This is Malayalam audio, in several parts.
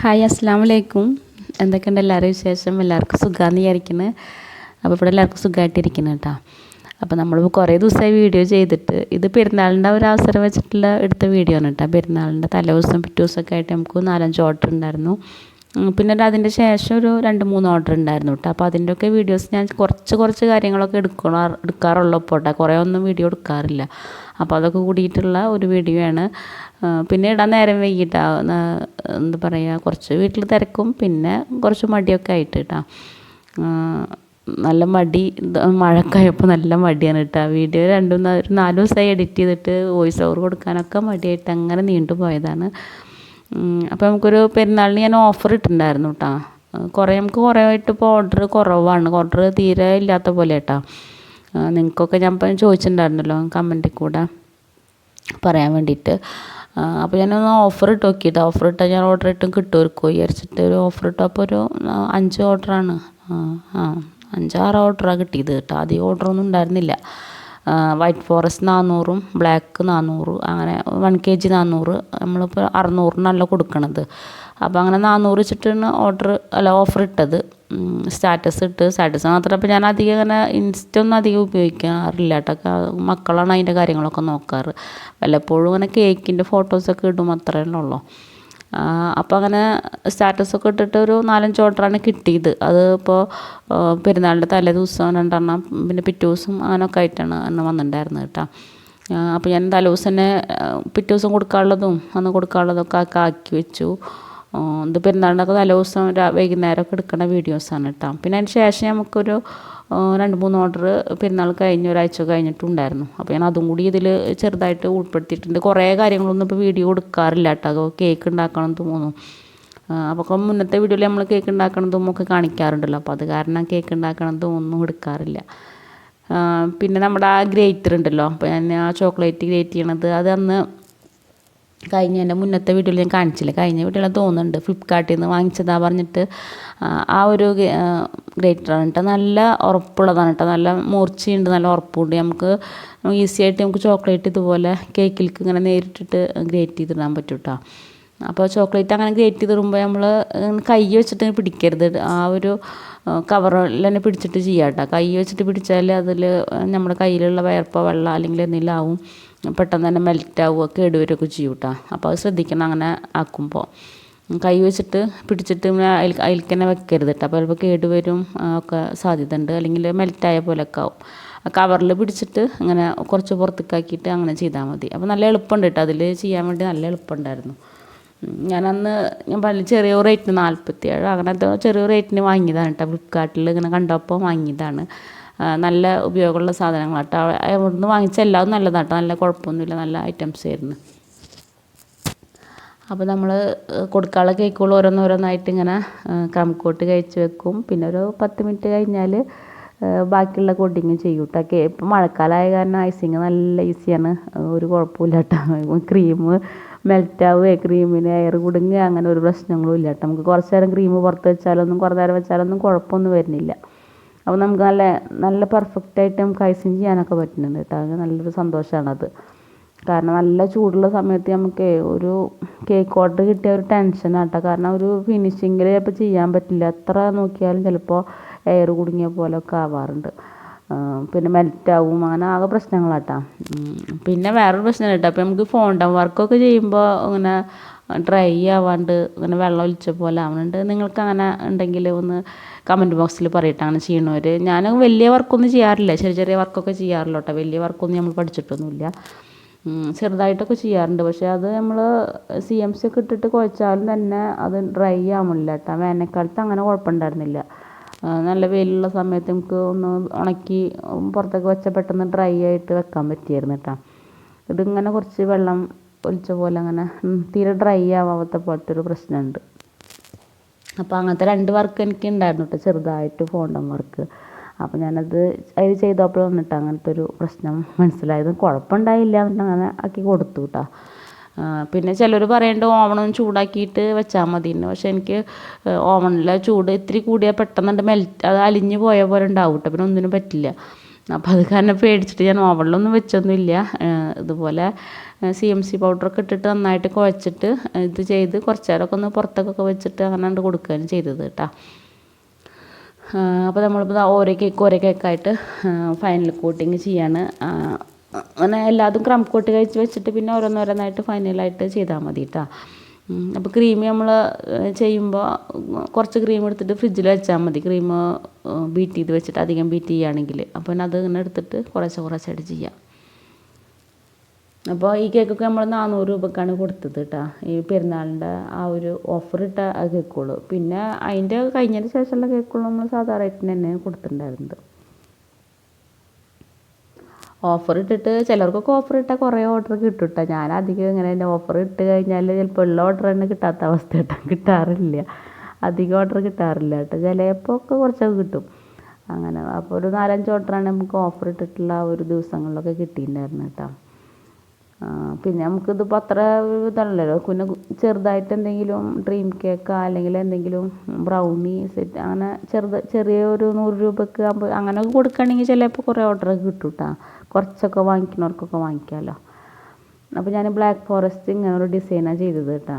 ഹായ് അസ്സാം വലൈക്കും എന്തൊക്കെയുണ്ട് എല്ലാവരും വിശേഷം? എല്ലാവർക്കും സുഖമാണെന്ന് വിചാരിക്കുന്നത് അപ്പോൾ ഇവിടെ എല്ലാവർക്കും സുഖമായിട്ടിരിക്കുന്നു കേട്ടോ. അപ്പോൾ നമ്മൾ കുറേ ദിവസമായി വീഡിയോ ചെയ്തിട്ട് ഇത് പെരുന്നാളിന്റെ ഒരു അവസരം വെച്ചിട്ടുള്ള എടുത്ത വീഡിയോ ആണ് കേട്ടോ. പെരുന്നാളിന്റെ തലേദിവസം പിറ്റേ ദിവസമൊക്കെ ആയിട്ട് നമുക്ക് നാലഞ്ച് ഓർഡർ ഉണ്ടായിരുന്നു. പിന്നെ അതിന്റെ ശേഷം ഒരു രണ്ട് മൂന്ന് ഓർഡർ ഉണ്ടായിരുന്നു കേട്ടോ. അപ്പോൾ അതിന്റെയൊക്കെ വീഡിയോസ് ഞാൻ കുറച്ച് കുറച്ച് കാര്യങ്ങളൊക്കെ എടുക്കണ എടുക്കാറുള്ളൂ ഇപ്പോൾ കുറേ ഒന്നും വീഡിയോ എടുക്കാറില്ല. അപ്പോൾ അതൊക്കെ കൂടിയിട്ടുള്ള ഒരു വീഡിയോ ആണ്. പിന്നെ ഇടാൻ നേരം വൈകിട്ടാ. ന- എന്താ പറയുക കുറച്ച് വീട്ടിൽ തിരക്കും പിന്നെ കുറച്ച് മടിയൊക്കെ ആയിട്ട് കേട്ടോ നല്ല മടി മഴക്കായപ്പോൾ നല്ല മടിയാണ് കേട്ടോ വീഡിയോ രണ്ടും ഒരു നാല് ദിവസമായി എഡിറ്റ് ചെയ്തിട്ട് വോയിസ് ഓവർ കൊടുക്കാനൊക്കെ മടിയായിട്ട് അങ്ങനെ നീണ്ടു പോയതാണ്. അപ്പോൾ നമുക്കൊരു പെരുന്നാളിന് ഞാൻ ഓഫർ ഇട്ടിട്ടുണ്ടായിരുന്നു കേട്ടോ കുറേ നമുക്ക് കുറേ ആയിട്ട് ഇപ്പോൾ ഓർഡർ കുറവാണ്. ഓർഡർ തീരെ ഇല്ലാത്ത പോലെ കേട്ടോ നിങ്ങൾക്കൊക്കെ ഞാൻ ഇപ്പം ചോദിച്ചിട്ടുണ്ടായിരുന്നല്ലോ കമന്റിൽ കൂടെ പറയാൻ വേണ്ടിയിട്ട്. അപ്പോൾ ഞാനൊന്ന് ഓഫർ ഇട്ട് നോക്കിയിട്ട് ഓഫർ ഇട്ടാൽ ഞാൻ ഓർഡർ ഇട്ടും കിട്ടുമായിരിക്കും വിചാരിച്ചിട്ട്. ഒരു ഓഫർ ഇട്ടപ്പോൾ ഒരു അഞ്ച് ഓർഡറാണ് ആ അഞ്ചാറ് ഓർഡറാണ് കിട്ടിയത് കേട്ടോ. അധികം ഓർഡറൊന്നും ഉണ്ടായിരുന്നില്ല. വൈറ്റ് ഫോറസ്റ്റ് നാനൂറും ബ്ലാക്ക് നാനൂറ് അങ്ങനെ വൺ കെ ജി നാനൂറ് നമ്മളിപ്പോൾ അറുന്നൂറിനല്ല കൊടുക്കണത്. അപ്പോൾ അങ്ങനെ നാനൂറ് വെച്ചിട്ടാണ് ഓർഡർ അല്ല ഓഫർ ഇട്ടത്. സ്റ്റാറ്റസ് ഇട്ട്. സ്റ്റാറ്റസ് മാത്രം അപ്പോൾ ഞാൻ അധികം അങ്ങനെ ഇൻസ്റ്റ ഒന്നും അധികം ഉപയോഗിക്കാറില്ല കേട്ടോ. മക്കളാണ് അതിന്റെ കാര്യങ്ങളൊക്കെ നോക്കാറ്. വല്ലപ്പോഴും അങ്ങനെ കേക്കിന്റെ ഫോട്ടോസൊക്കെ ഇടും അത്രയേ ഉള്ളൂ. അപ്പോൾ അങ്ങനെ സ്റ്റാറ്റസൊക്കെ ഇട്ടിട്ട് ഒരു നാലഞ്ച് ഓർഡറാണ് കിട്ടിയത്. അത് ഇപ്പോൾ പെരുന്നാളിന്റെ തലേ ദിവസം രണ്ടെണ്ണം പിന്നെ പിറ്റേ ദിവസം അങ്ങനെയൊക്കെ ആയിട്ടാണ് അന്ന് വന്നിട്ടുണ്ടായിരുന്നത് കേട്ടോ. അപ്പോൾ ഞാൻ തലേ ദിവസം തന്നെ പിറ്റേ ദിവസം കൊടുക്കാനുള്ളതും അന്ന് കൊടുക്കാനുള്ളതൊക്കെ ആക്കി വെച്ചു. ഇത് പെരുന്നാളിനൊക്കെ തലേ ദിവസം വൈകുന്നേരമൊക്കെ എടുക്കുന്ന വീഡിയോസാണ് കേട്ടോ പിന്നെ അതിന് ശേഷം നമുക്കൊരു രണ്ട് മൂന്ന് ഓർഡർ പെരുന്നാൾ കഴിഞ്ഞ ഒരാഴ്ച കഴിഞ്ഞിട്ടുണ്ടായിരുന്നു. അപ്പോൾ ഞാൻ അതും കൂടി ഇതിൽ ചെറുതായിട്ട് ഉൾപ്പെടുത്തിയിട്ടുണ്ട്. കുറേ കാര്യങ്ങളൊന്നും ഇപ്പോൾ വീഡിയോ കൊടുക്കാറില്ല കേട്ടോ കേക്ക് ഉണ്ടാക്കണം തോന്നുന്നു. അപ്പോൾ മുന്നത്തെ വീഡിയോയിൽ നമ്മൾ കേക്ക് ഉണ്ടാക്കണതും ഒക്കെ കാണിക്കാറുണ്ടല്ലോ. അപ്പോൾ അത് കാരണം കേക്ക് ഉണ്ടാക്കണതും ഒന്നും എടുക്കാറില്ല. പിന്നെ നമ്മുടെ ആ ഗ്രേറ്റർ ഉണ്ടല്ലോ. അപ്പോൾ ഞാൻ ആ ചോക്ലേറ്റ് ഗ്രേറ്റ് ചെയ്യണത് അത് അന്ന് കഴിഞ്ഞ എന്റെ മുന്നത്തെ വീഡിയോയിൽ ഞാൻ കാണിച്ചില്ല? കഴിഞ്ഞ വീഡിയോയിൽ തോന്നുന്നുണ്ട്. ഫ്ലിപ്കാർട്ടിൽ നിന്ന് വാങ്ങിച്ചതാ പറഞ്ഞിട്ട്. ആ, ഒരു ഗ്രേറ്ററാണ് കേട്ടോ നല്ല ഉറപ്പുള്ളതാണ് കേട്ടോ നല്ല മൂർച്ചയുണ്ട് നല്ല ഉറപ്പുണ്ട്. നമുക്ക് ഈസി ആയിട്ട് നമുക്ക് ചോക്ലേറ്റ് ഇതുപോലെ കേക്കിലേക്ക് ഇങ്ങനെ നേരിട്ടിട്ട് ഗ്രേറ്റ് ചെയ്തിടാൻ പറ്റും കേട്ടോ അപ്പോൾ ചോക്ലേറ്റ് അങ്ങനെ ഗ്രേറ്റ് ചെയ്തിടുമ്പോൾ നമ്മൾ കൈ വെച്ചിട്ട് പിടിക്കരുത്. ആ ഒരു കവറിൽ തന്നെ പിടിച്ചിട്ട് ചെയ്യാം കേട്ടോ കൈ വെച്ചിട്ട് പിടിച്ചാൽ അതിൽ നമ്മുടെ കയ്യിലുള്ള വയർപ്പോ വെള്ളം അല്ലെങ്കിൽ എന്തെങ്കിലും ആവും. പെട്ടെന്ന് തന്നെ മെൽറ്റ് ആവുക കേടുവരുമൊക്കെ ചെയ്യും കേട്ടോ അപ്പോൾ അത് ശ്രദ്ധിക്കണം അങ്ങനെ ആക്കുമ്പോൾ കൈ വെച്ചിട്ട് പിടിച്ചിട്ട് ഇങ്ങനെ അതിൽ അതിൽക്കന്നെ വെക്കരുത് കേട്ടോ അപ്പോൾ ചിലപ്പോൾ കേടുവരും ഒക്കെ സാധ്യത ഉണ്ട് അല്ലെങ്കിൽ മെൽറ്റായ പോലെയൊക്കെ ആവും. കവറിൽ പിടിച്ചിട്ട് അങ്ങനെ കുറച്ച് പുറത്തേക്കാക്കിയിട്ട് അങ്ങനെ ചെയ്താൽ മതി. അപ്പോൾ നല്ല എളുപ്പമുണ്ട് കേട്ടോ അതിൽ ചെയ്യാൻ വേണ്ടി നല്ല എളുപ്പമുണ്ടായിരുന്നു ഞാനന്ന് ഞാൻ പറഞ്ഞ ചെറിയ റേറ്റിന് നാൽപ്പത്തി ഏഴ് അങ്ങനത്തെ ചെറിയ റേറ്റിന് വാങ്ങിയതാണ് കേട്ടോ ഫ്ലിപ്കാർട്ടിൽ ഇങ്ങനെ കണ്ടപ്പോൾ വാങ്ങിയതാണ്. നല്ല ഉപയോഗമുള്ള സാധനങ്ങളാണ് കേട്ടോ അവിടുന്ന് വാങ്ങിച്ച എല്ലാവരും നല്ലതാണ് കേട്ടോ നല്ല കുഴപ്പമൊന്നുമില്ല. നല്ല ഐറ്റംസ് ആയിരുന്നു. അപ്പോൾ നമ്മൾ കൊടുക്കാനുള്ള കേക്കുകൾ ഓരോന്നോരോന്നായിട്ട് ഇങ്ങനെ ക്രംകോട്ട് കഴിച്ച് വെക്കും. പിന്നെ ഒരു പത്ത് മിനിറ്റ് കഴിഞ്ഞാൽ ബാക്കിയുള്ള കോട്ടിങ് ചെയ്യും കേട്ടോ ഇപ്പം മഴക്കാലമായ കാരണം ഐസിങ് നല്ല ഈസിയാണ് ഒരു കുഴപ്പമില്ല കേട്ടോ ക്രീം മെൽറ്റാവുകയോ ക്രീമിന് എയർ കുടുങ്ങുക. അങ്ങനെ ഒരു പ്രശ്നങ്ങളും ഇല്ല കേട്ടോ നമുക്ക് കുറച്ച് നേരം ക്രീം പുറത്ത് വെച്ചാലൊന്നും കുറേ നേരം വെച്ചാലൊന്നും കുഴപ്പമൊന്നും വരുന്നില്ല. അപ്പോൾ നമുക്ക് നല്ല നല്ല പെർഫെക്റ്റ് ആയിട്ട് നമുക്ക് ഐസിങ് ചെയ്യാനൊക്കെ പറ്റുന്നുണ്ട് കേട്ടോ. അത് നല്ലൊരു സന്തോഷമാണത് കാരണം നല്ല ചൂടുള്ള സമയത്ത് നമുക്ക് ഒരു കേക്ക് ഓർഡർ കിട്ടിയ ഒരു ടെൻഷനാണ് കേട്ടോ. കാരണം ഒരു ഫിനിഷിങ്ങിൽ ചിലപ്പോൾ ചെയ്യാൻ പറ്റില്ല. എത്ര നോക്കിയാലും ചിലപ്പോൾ എയർ കുടുങ്ങിയ പോലെയൊക്കെ ആവാറുണ്ട്. പിന്നെ മെൽറ്റാവും അങ്ങനെ ആകെ പ്രശ്നങ്ങളാട്ടാ പിന്നെ വേറൊരു പ്രശ്നം കേട്ടോ. അപ്പോൾ നമുക്ക് ഫോണ്ട വർക്കൊക്കെ ചെയ്യുമ്പോൾ ഇങ്ങനെ ഡ്രൈ ആവാണ്ട് ഇങ്ങനെ വെള്ളം ഒലിച്ച പോലെ ആവുന്നുണ്ട്. നിങ്ങൾക്ക് അങ്ങനെ ഉണ്ടെങ്കിൽ ഒന്ന് കമന്റ് ബോക്സിൽ പറയട്ടെ അങ്ങനെ ചെയ്യണവർ ഞാൻ വലിയ വർക്കൊന്നും ചെയ്യാറില്ല. ചെറിയ ചെറിയ വർക്കൊക്കെ ചെയ്യാറില്ല കേട്ടോ. വലിയ വർക്കൊന്നും നമ്മൾ പഠിച്ചിട്ടൊന്നുമില്ല. ചെറുതായിട്ടൊക്കെ ചെയ്യാറുണ്ട്. പക്ഷേ അത് നമ്മൾ സി എം സി ഒക്കെ ഇട്ടിട്ട് കുഴച്ചാലും തന്നെ അത് ഡ്രൈ ആവുന്നില്ല കേട്ടോ. വേനൽക്കാലത്ത് അങ്ങനെ കുഴപ്പമുണ്ടായിരുന്നില്ല. നല്ല വെയിലുള്ള സമയത്ത് നമുക്ക് ഒന്ന് ഉണക്കി പുറത്തൊക്കെ വെച്ചാൽ പെട്ടെന്ന് ഡ്രൈ ആയിട്ട് വെക്കാൻ പറ്റിയായിരുന്നു കേട്ടോ. ഇതിങ്ങനെ കുറച്ച് വെള്ളം ഒലിച്ച പോലെ അങ്ങനെ തീരെ ഡ്രൈ ആവാത്ത പോലത്തെ ഒരു പ്രശ്നമുണ്ട്. അപ്പോൾ അങ്ങനത്തെ രണ്ട് വർക്ക് എനിക്ക് ഉണ്ടായിരുന്നു കേട്ടോ ചെറുതായിട്ട് ഫോണ്ടം വർക്ക് അപ്പോൾ ഞാനത് അതിൽ ചെയ്തപ്പോൾ വന്നിട്ട് അങ്ങനത്തെ ഒരു പ്രശ്നം മനസ്സിലായത്. കുഴപ്പമുണ്ടായില്ല എന്നിട്ട് അങ്ങനെ ആക്കി കൊടുത്തു കേട്ടോ പിന്നെ ചിലർ പറയുന്നുണ്ട് ഓവണൊന്ന് ചൂടാക്കിയിട്ട് വെച്ചാൽ മതി എന്ന് പക്ഷെ എനിക്ക് ഓവണിലെ ചൂട് ഇത്തിരി കൂടിയാൽ പെട്ടെന്ന് മെൽറ്റ് അത് അലിഞ്ഞ് പോയ പോലെ ഉണ്ടാവും കേട്ടോ പിന്നെ ഒന്നിനും പറ്റില്ല. അപ്പോൾ അത് കാരണം പേടിച്ചിട്ട് ഞാൻ ഓവണിലൊന്നും വെച്ചൊന്നുമില്ല. ഇതുപോലെ സി എം സി പൗഡറൊക്കെ ഇട്ടിട്ട് നന്നായിട്ട് കുഴച്ചിട്ട് ഇത് ചെയ്ത് കുറച്ച് നേരമൊക്കെ ഒന്ന് പുറത്തൊക്കെ വെച്ചിട്ട് അങ്ങനെ കണ്ട് കൊടുക്കുകയാണ് ചെയ്തത് കേട്ടോ. അപ്പോൾ നമ്മളിപ്പോൾ ഓരോ കേക്ക് ഓരോ കേക്കായിട്ട് ഫൈനൽ കോട്ടിങ് ചെയ്യാണ്. അങ്ങനെ എല്ലാതും ക്രം കോട്ട് കഴിച്ച് വെച്ചിട്ട് പിന്നെ ഓരോന്നോരോന്നായിട്ട് ഫൈനലായിട്ട് ചെയ്താൽ മതി കേട്ടോ. അപ്പോൾ ക്രീം നമ്മൾ ചെയ്യുമ്പോൾ കുറച്ച് ക്രീം എടുത്തിട്ട് ഫ്രിഡ്ജിൽ വെച്ചാൽ മതി. ക്രീം ബീറ്റ് ചെയ്ത് വെച്ചിട്ട് അധികം ബീറ്റ് ചെയ്യുകയാണെങ്കിൽ അപ്പോൾ അത് ഇങ്ങനെ എടുത്തിട്ട് കുറേശ്ശെ കുറേശ്ശായിട്ട് ചെയ്യാം. അപ്പോൾ ഈ കേക്കൊക്കെ നമ്മൾ നാനൂറ് രൂപക്കാണ് കൊടുത്തത് കേട്ടോ ഈ പെരുന്നാളിന്റെ ആ ഒരു ഓഫർ ഇട്ട ആ കേക്കുള്ളൂ പിന്നെ അതിന്റെ കഴിഞ്ഞതിന് ശേഷമുള്ള കേക്കുകൾ നമ്മൾ സാധാരണ റേറ്റിന് തന്നെ കൊടുത്തിട്ടുണ്ടായിരുന്നത്. ഓഫർ ഇട്ടിട്ട് ചിലർക്കൊക്കെ ഓഫർ ഇട്ടാൽ കുറേ ഓർഡർ കിട്ടും കേട്ടോ ഞാൻ അധികം ഇങ്ങനെ എന്റെ ഓഫർ ഇട്ട് കഴിഞ്ഞാൽ ചിലപ്പോൾ ഉള്ള ഓർഡർ തന്നെ കിട്ടാത്ത അവസ്ഥ കേട്ടോ കിട്ടാറില്ല. അധികം ഓർഡർ കിട്ടാറില്ല കേട്ടോ. ചിലപ്പോൾ ഒക്കെ കുറച്ചൊക്കെ കിട്ടും. അങ്ങനെ. അപ്പോൾ ഒരു നാലഞ്ച് ഓർഡറാണ് നമുക്ക് ഓഫർ ഇട്ടിട്ടുള്ള ആ ഒരു ദിവസങ്ങളിലൊക്കെ കിട്ടിയിട്ടുണ്ടായിരുന്നു കേട്ടോ. പിന്നെ നമുക്കിതിപ്പോൾ അത്ര ഇതല്ലല്ലോ പിന്നെ ചെറുതായിട്ട് എന്തെങ്കിലും ഡ്രീം കേക്ക് അല്ലെങ്കിൽ എന്തെങ്കിലും ബ്രൗണി സെറ്റ് അങ്ങനെ ചെറുത് ചെറിയ ഒരു നൂറ് രൂപക്ക് ആകുമ്പോൾ അങ്ങനെയൊക്കെ കൊടുക്കുകയാണെങ്കിൽ ചിലപ്പോൾ കുറേ ഓർഡറൊക്കെ കിട്ടും കേട്ടോ കുറച്ചൊക്കെ വാങ്ങിക്കുന്നവർക്കൊക്കെ വാങ്ങിക്കാമല്ലോ അപ്പോൾ ഞാൻ ബ്ലാക്ക് ഫോറസ്റ്റ് ഇങ്ങനെ ഒരു ഡിസൈനാണ് ചെയ്തത് കേട്ടോ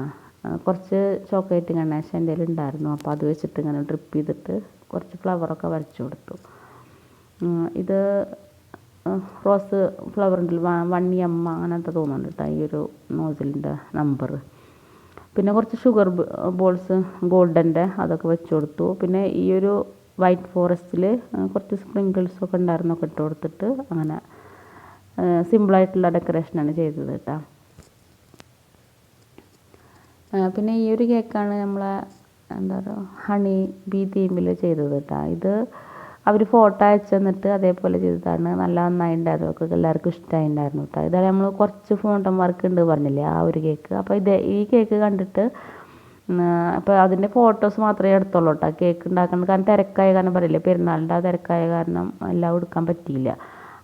കുറച്ച് ചോക്ലേറ്റ് ഗണേശ എന്റെ ഉണ്ടായിരുന്നു. അപ്പോൾ അത് വെച്ചിട്ട് ഇങ്ങനെ ഡ്രിപ്പ് ചെയ്തിട്ട് കുറച്ച് ഫ്ലവറൊക്കെ വരച്ചു കൊടുത്തു. ഇത് റോസ് ഫ്ലവർ ഉണ്ടല്ലോ വൺ എം തോന്നുന്നുണ്ട് കേട്ടോ ഈ ഒരു നോസിലിന്റെ നമ്പർ പിന്നെ കുറച്ച് ഷുഗർ ബോൾസ് ഗോൾഡന്റെ അതൊക്കെ വെച്ച് കൊടുത്തു. പിന്നെ ഈ ഒരു വൈറ്റ് ഫോറസ്റ്റിൽ കുറച്ച് സ്പ്രിങ്കിൾസൊക്കെ ഉണ്ടായിരുന്നൊക്കെ ഇട്ട് കൊടുത്തിട്ട് അങ്ങനെ സിമ്പിളായിട്ടുള്ള ഡെക്കറേഷനാണ് ചെയ്തത് കേട്ടോ. പിന്നെ ഈ ഒരു കേക്കാണ് നമ്മളെ എന്താ പറയുക ഹണി ബി തീമിൽ ചെയ്തത് കേട്ടോ. ഇത് അവർ ഫോട്ടോ അയച്ചു തന്നിട്ട് അതേപോലെ ചെയ്തതാണ്. നല്ല നന്നായിട്ടുണ്ടായിരുന്നു അവർക്ക് എല്ലാവർക്കും ഇഷ്ടമായിട്ടുണ്ടായിരുന്നു കേട്ടോ ഇതാണ് നമ്മൾ കുറച്ച് ഫോണ്ടം വർക്ക് ഉണ്ട് പറഞ്ഞില്ലേ ആ ഒരു കേക്ക്. അപ്പോൾ ഇത് ഈ കേക്ക് കണ്ടിട്ട് അപ്പോൾ അതിന്റെ ഫോട്ടോസ് മാത്രമേ എടുത്തുള്ളൂ കേട്ടോ കേക്ക് ഉണ്ടാക്കുന്നത് കാരണം തിരക്കായ കാരണം പറയില്ലേ പെരുന്നാളിന്റെ ആ തിരക്കായ കാരണം എല്ലാം എടുക്കാൻ പറ്റിയില്ല.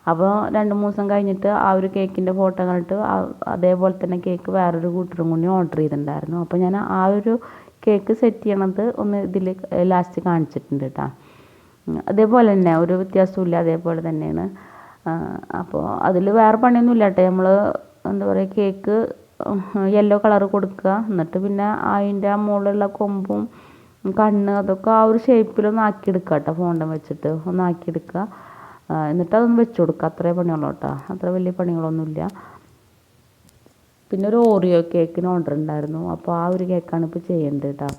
അപ്പോൾ രണ്ട് മൂന്ന് ദിവസം കഴിഞ്ഞിട്ട് ആ ഒരു കേക്കിന്റെ ഫോട്ടോ കണ്ടിട്ട് അതേപോലെ തന്നെ കേക്ക് വേറൊരു കൂട്ടരും കൂടി ഓർഡർ ചെയ്തിട്ടുണ്ടായിരുന്നു. അപ്പോൾ ഞാൻ ആ ഒരു കേക്ക് സെറ്റ് ചെയ്യണത് ഒന്ന് ഇതിൽ ലാസ്റ്റ് കാണിച്ചിട്ടുണ്ട് കേട്ടോ അതേപോലെ തന്നെ ഒരു വ്യത്യാസമില്ല അതേപോലെ തന്നെയാണ്. അപ്പോൾ അതിൽ വേറെ പണിയൊന്നും ഇല്ല കേട്ടോ നമ്മൾ എന്താ പറയുക കേക്ക് യെല്ലോ കളർ കൊടുക്കുക. എന്നിട്ട് പിന്നെ അതിന്റെ ആ മുകളിലുള്ള കൊമ്പും കണ്ണ് അതൊക്കെ ആ ഒരു ഷേപ്പിലൊന്ന് ആക്കിയെടുക്കുക കേട്ടോ ഫോണ്ടം വെച്ചിട്ട്. ഒന്ന് ആക്കിയെടുക്കുക. എന്നിട്ട് അതൊന്ന് വെച്ച് കൊടുക്കുക. അത്രേ പണിയുള്ളൂ കേട്ടോ. അത്ര വലിയ പണികളൊന്നുമില്ല. പിന്നെ ഒരു ഓറിയോ കേക്കിന് ഓർഡർ ഉണ്ടായിരുന്നു. അപ്പോൾ ആ ഒരു കേക്കാണ് ഇപ്പോൾ ചെയ്യേണ്ടത് കേട്ടോ.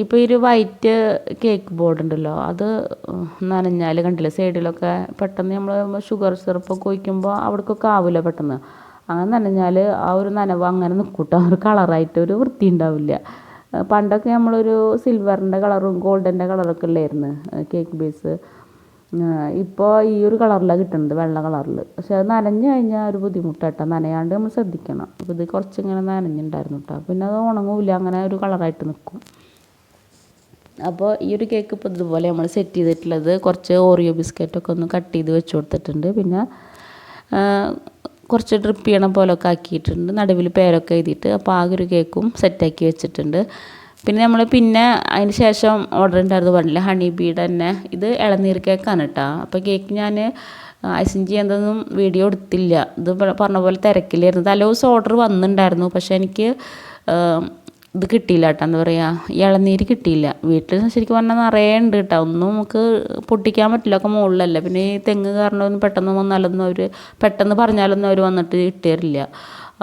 ഇപ്പോൾ ഈ ഒരു വൈറ്റ് കേക്ക് ബോർഡ് ഉണ്ടല്ലോ അത് നനഞ്ഞാൽ കണ്ടില്ലേ സൈഡിലൊക്കെ പെട്ടെന്ന് നമ്മൾ ഷുഗർ സിറപ്പൊക്കെ ഒഴിക്കുമ്പോൾ അവിടേക്കൊക്കെ ആവില്ല പെട്ടെന്ന്? അങ്ങനെ നനഞ്ഞാൽ ആ ഒരു നനവ് അങ്ങനെ നിൽക്കൂട്ടോ ഒരു കളറായിട്ട് ഒരു വൃത്തി ഉണ്ടാവില്ല. പണ്ടൊക്കെ നമ്മളൊരു സിൽവറിന്റെ കളറും ഗോൾഡന്റെ കളറൊക്കെ ഉള്ളായിരുന്നു കേക്ക് ബേസ് ഇപ്പോൾ ഈ ഒരു കളറിലാണ് കിട്ടുന്നത് വെള്ള കളറിൽ പക്ഷെ അത് നനഞ്ഞു കഴിഞ്ഞാൽ ഒരു ബുദ്ധിമുട്ടാട്ടോ നനയാണ്ട് നമ്മൾ ശ്രദ്ധിക്കണം. അപ്പോൾ ഇത് കുറച്ചിങ്ങനെ നനഞ്ഞിട്ടുണ്ടായിരുന്നു കേട്ടോ പിന്നെ അത് ഉണങ്ങൂല അങ്ങനെ ഒരു കളറായിട്ട് നിൽക്കും അപ്പോൾ ഈ ഒരു കേക്ക് ഇപ്പോൾ ഇതുപോലെ നമ്മൾ സെറ്റ് ചെയ്തിട്ടുള്ളത് കുറച്ച് ഓറിയോ ബിസ്ക്കറ്റൊക്കെ ഒന്ന് കട്ട് ചെയ്ത് വെച്ച് കൊടുത്തിട്ടുണ്ട്. പിന്നെ കുറച്ച് ഡ്രിപ്പ് ചെയ്യണ പോലൊക്കെ ആക്കിയിട്ടുണ്ട്. നടുവിൽ പേരൊക്കെ എഴുതിയിട്ട്. അപ്പോൾ ആ ഒരു കേക്കും സെറ്റാക്കി വെച്ചിട്ടുണ്ട്. പിന്നെ നമ്മൾ പിന്നെ അതിന് ശേഷം ഓർഡർ ഉണ്ടായിരുന്നു പറഞ്ഞില്ല? ഹണി ബീഡ് തന്നെ. ഇത് ഇളനീർ കേക്കാണ് കേട്ടോ അപ്പോൾ കേക്ക് ഞാൻ ഐസിങ് ചെയ്യുന്നതൊന്നും വീഡിയോ എടുത്തില്ല. ഇത് പറഞ്ഞ പോലെ തിരക്കിലായിരുന്നു. തലേ ദിവസം ഓർഡർ വന്നിട്ടുണ്ടായിരുന്നു പക്ഷേ എനിക്ക് ഇത് കിട്ടിയില്ല കേട്ടോ എന്താ പറയുക ഇളനീര് കിട്ടിയില്ല. വീട്ടിൽ ശരിക്കും പറഞ്ഞാൽ നിറയെ ഉണ്ട് കേട്ടോ ഒന്നും നമുക്ക് പൊട്ടിക്കാൻ പറ്റില്ല. ഒക്കെ മുകളിലല്ല. പിന്നെ ഈ തെങ്ങ് കാരണം പെട്ടെന്ന് വന്നാലൊന്നും അവർ പെട്ടെന്ന് പറഞ്ഞാലൊന്നും അവർ വന്നിട്ട് കിട്ടിയറില്ല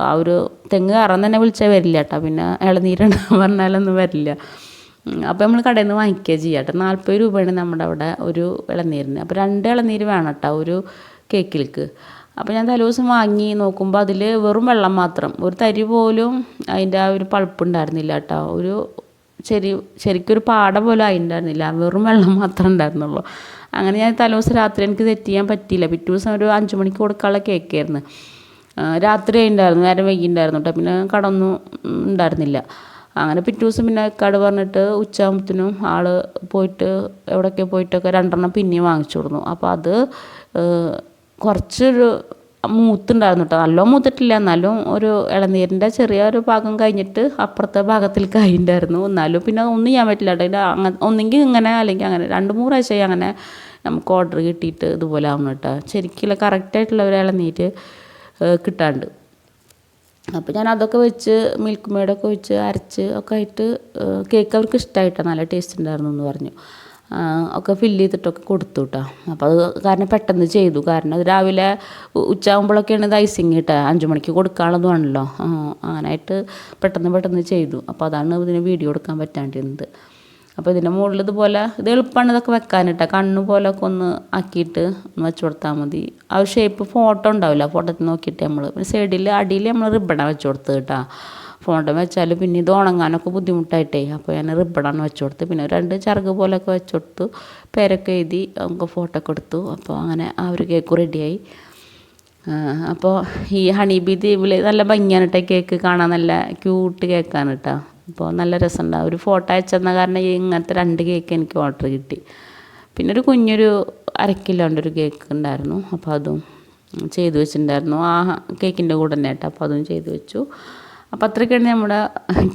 ആ ഒരു തെങ്ങ് കാരണം തന്നെ വിളിച്ചാൽ വരില്ല കേട്ടോ പിന്നെ ഇളനീരുണ്ട് പറഞ്ഞാലൊന്നും വരില്ല. അപ്പോൾ നമ്മൾ കടയിൽ നിന്ന് വാങ്ങിക്കുക ചെയ്യാം കേട്ടോ നാൽപ്പത് രൂപയാണ് നമ്മുടെ അവിടെ ഒരു ഇളനീരിന്. അപ്പോൾ രണ്ട് ഇളനീര് വേണം കേട്ടോ ഒരു കേക്കിലേക്ക് അപ്പോൾ ഞാൻ തലേദിവസം വാങ്ങി നോക്കുമ്പോൾ അതിൽ വെറും വെള്ളം മാത്രം. ഒരു തരി പോലും അതിന്റെ ആ ഒരു പൾപ്പുണ്ടായിരുന്നില്ല കേട്ടോ ഒരു ശരി ശരിക്കൊരു പാട പോലും ആയിട്ടുണ്ടായിരുന്നില്ല വെറും വെള്ളം മാത്രമേ ഉണ്ടായിരുന്നുള്ളൂ. അങ്ങനെ ഞാൻ തലേദിവസം രാത്രി എനിക്ക് സെറ്റ് ചെയ്യാൻ പറ്റിയില്ല. പിറ്റേ ദിവസം ഒരു അഞ്ച് മണിക്ക് കൊടുക്കാനുള്ള കേക്കായിരുന്നു രാത്രി ഉണ്ടായിരുന്നു. നേരം വൈകിണ്ടായിരുന്നു കേട്ടോ പിന്നെ കടന്നും ഉണ്ടായിരുന്നില്ല. അങ്ങനെ പിറ്റേ ദിവസം പിന്നെ കട പറഞ്ഞിട്ട് ഉച്ചയാകുമ്പത്തിനും ആൾ പോയിട്ട് എവിടെയൊക്കെ പോയിട്ടൊക്കെ രണ്ടെണ്ണം പിന്നെയും വാങ്ങിച്ചു കൊടുന്നു. അപ്പോൾ അത് കുറച്ചൊരു മൂത്തുണ്ടായിരുന്നു കേട്ടോ നല്ലോ മൂത്തിട്ടില്ല. എന്നാലും ഒരു ഇളനീരിന്റെ ചെറിയൊരു ഭാഗം കഴിഞ്ഞിട്ട് അപ്പുറത്തെ ഭാഗത്തിൽ കഴിഞ്ഞിട്ടുണ്ടായിരുന്നു. എന്നാലും പിന്നെ ഒന്നും ചെയ്യാൻ പറ്റില്ല കേട്ടോ അങ്ങനെ ഒന്നെങ്കിൽ ഇങ്ങനെ അല്ലെങ്കിൽ അങ്ങനെ രണ്ട് മൂന്ന് പ്രാവശ്യമായി അങ്ങനെ നമുക്ക് ഓർഡർ കിട്ടിയിട്ട് ഇതുപോലെ ആവണം കേട്ടോ ശരിക്കുള്ള കറക്റ്റായിട്ടുള്ള ഒരു ഇളനീര് കിട്ടാണ്ട്. അപ്പോൾ ഞാൻ അതൊക്കെ വെച്ച് മിൽക്ക് മെയ്ഡൊക്കെ വെച്ച് അരച്ച് ഒക്കെ ആയിട്ട് കേക്ക് അവർക്ക് ഇഷ്ടമായിട്ടാണ് നല്ല ടേസ്റ്റ് ഉണ്ടായിരുന്നു എന്ന് പറഞ്ഞു. ഒക്കെ ഫില്ല് ചെയ്തിട്ടൊക്കെ കൊടുത്തു കേട്ടോ അപ്പോൾ അത് കാരണം പെട്ടെന്ന് ചെയ്തു. കാരണം അത് രാവിലെ ഉച്ചയാകുമ്പോഴൊക്കെയാണ് ഇത് ഐസിങ് കിട്ടുക അഞ്ച് മണിക്ക് കൊടുക്കാനുള്ളതുമാണല്ലോ അങ്ങനായിട്ട് പെട്ടെന്ന് പെട്ടെന്ന് ചെയ്തു. അപ്പോൾ അതാണ് ഇതിന് വീഡിയോ എടുക്കാൻ പറ്റാണ്ടിരുന്നത്. അപ്പോൾ ഇതിന്റെ മുകളിൽ ഇതുപോലെ ഇത് എളുപ്പമാണ് ഇതൊക്കെ വെക്കാനിട്ട കണ്ണു പോലൊക്കെ ഒന്ന് ആക്കിയിട്ട് ഒന്ന് വെച്ച് കൊടുത്താൽ മതി. ആ ഷേപ്പ് ഫോട്ടോ ഉണ്ടാവില്ല? ഫോട്ടോത്തിൽ നോക്കിയിട്ട് നമ്മൾ സൈഡിൽ അടിയിൽ നമ്മൾ റിബണ വെച്ച് കൊടുത്ത് കേട്ടോ ഫോട്ടോ വെച്ചാൽ പിന്നെ ഇത് ഉണങ്ങാനൊക്കെ ബുദ്ധിമുട്ടായിട്ടേ. അപ്പോൾ ഞാൻ റിബണാണ് വെച്ചു കൊടുത്ത് പിന്നെ രണ്ട് ചറുക് പോലൊക്കെ വെച്ചു കൊടുത്തു പേരൊക്കെ എഴുതി നമുക്ക് ഫോട്ടോ ഒക്കെ എടുത്തു. അപ്പോൾ അങ്ങനെ ആ ഒരു കേക്ക് റെഡിയായി. അപ്പോൾ ഈ ഹണി ബി ദ്വീപിൽ നല്ല ഭംഗിയാണ് കേട്ടോ കേക്ക്. കാണാൻ നല്ല ക്യൂട്ട് കേക്കാണ് കേട്ടോ അപ്പോൾ നല്ല രസമുണ്ട്. ഒരു ഫോട്ടോ അയച്ചെന്ന കാരണം ഇങ്ങനത്തെ രണ്ട് കേക്ക് എനിക്ക് ഓർഡർ കിട്ടി. പിന്നെ ഒരു കുഞ്ഞൊരു അര കിലോന്റെ ഒരു കേക്ക് ഉണ്ടായിരുന്നു. അപ്പോൾ അതും ചെയ്തു വെച്ചിട്ടുണ്ടായിരുന്നു. ആ കേക്കിന്റെ കൂടെ തന്നെ കേട്ടോ അപ്പോൾ അതും ചെയ്തു വെച്ചു. അപ്പോൾ അത്രയ്ക്കാണ് നമ്മുടെ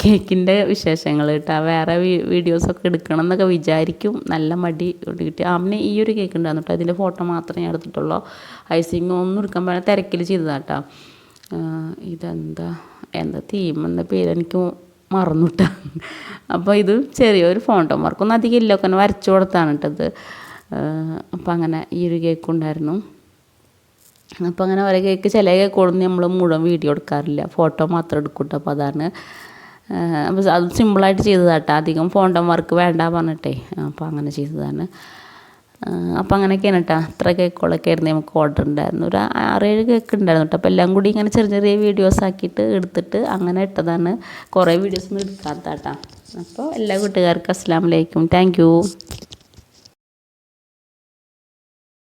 കേക്കിന്റെ വിശേഷങ്ങൾ കേട്ടോ. വേറെ വീഡിയോസൊക്കെ എടുക്കണം എന്നൊക്കെ വിചാരിക്കും. നല്ല മടി കിട്ടി. അമ്മ ഈ ഒരു കേക്ക് ഉണ്ടായിരുന്നു കേട്ടോ. അതിന്റെ ഫോട്ടോ മാത്രമേ ഞാൻ എടുത്തിട്ടുള്ളൂ. ഐസിങ് ഒന്നും എടുക്കാൻ പറ്റാ തിരക്കിൽ ചെയ്തതാട്ടോ ഇതെന്താ? എന്താ തീം എന്ന പേര് എനിക്ക് മറന്നുട്ട അപ്പോൾ ഇത് ചെറിയൊരു ഫോണ്ടോ മാർക്കൊന്നും അധികം ഇല്ല. ഒക്കെ വരച്ചു കൊടുത്താണ് കേട്ടത്. അപ്പോൾ അങ്ങനെ ഈ ഒരു കേക്ക് ഉണ്ടായിരുന്നു. അപ്പോൾ അങ്ങനെ ഓരോ കേക്ക് ചില കേക്ക് കൊടുന്ന് നമ്മൾ മുഴുവൻ വീഡിയോ എടുക്കാറില്ല ഫോട്ടോ മാത്രം എടുക്കൂട്ടോ അപ്പോൾ അതാണ് അപ്പോൾ അത് സിമ്പിളായിട്ട് ചെയ്തതാട്ടോ. അധികം ഫോണ്ടം വർക്ക് വേണ്ട പറഞ്ഞിട്ടേ. അപ്പോൾ അങ്ങനെ ചെയ്തതാണ്. അപ്പോൾ അങ്ങനെയൊക്കെയാണ് കേട്ടോ അത്ര കേക്കുകളൊക്കെ ആയിരുന്നു നമുക്ക് ഓർഡർ ഉണ്ടായിരുന്നു ഒരു ആറേഴ് കേക്ക് ഉണ്ടായിരുന്നു കേട്ടോ അപ്പോൾ എല്ലാം കൂടി ഇങ്ങനെ ചെറിയ ചെറിയ വീഡിയോസ് ആക്കിയിട്ട് എടുത്തിട്ട് അങ്ങനെ ഇട്ടതാണ്. കുറേ വീഡിയോസ് ഒന്നും എടുക്കാത്ത കേട്ടോ അപ്പോൾ എല്ലാ കൂട്ടുകാർക്കും അസ്സാം വലൈക്കും താങ്ക്